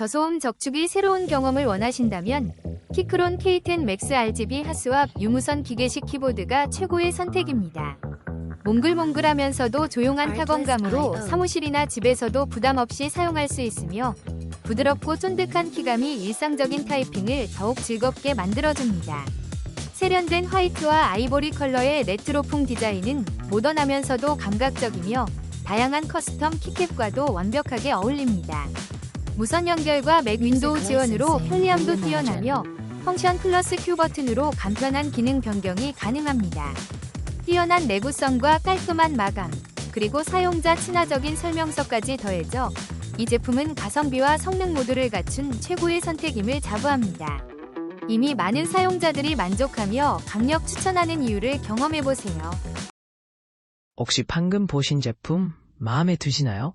저소음 적축이 새로운 경험을 원하신다면 키크론 K10 맥스 RGB 핫스왑 유무선 기계식 키보드가 최고의 선택입니다. 몽글몽글하면서도 조용한 타건감으로 사무실이나 집에서도 부담 없이 사용할 수 있으며 부드럽고 쫀득한 키감이 일상적인 타이핑을 더욱 즐겁게 만들어줍니다. 세련된 화이트와 아이보리 컬러의 레트로풍 디자인은 모던하면서도 감각적이며 다양한 커스텀 키캡과도 완벽하게 어울립니다. 무선 연결과 맥 윈도우 지원으로 편리함도 뛰어나며 펑션 플러스 큐 버튼으로 간편한 기능 변경이 가능합니다. 뛰어난 내구성과 깔끔한 마감, 그리고 사용자 친화적인 설명서까지 더해져 이 제품은 가성비와 성능 모두를 갖춘 최고의 선택임을 자부합니다. 이미 많은 사용자들이 만족하며 강력 추천하는 이유를 경험해보세요. 혹시 방금 보신 제품 마음에 드시나요?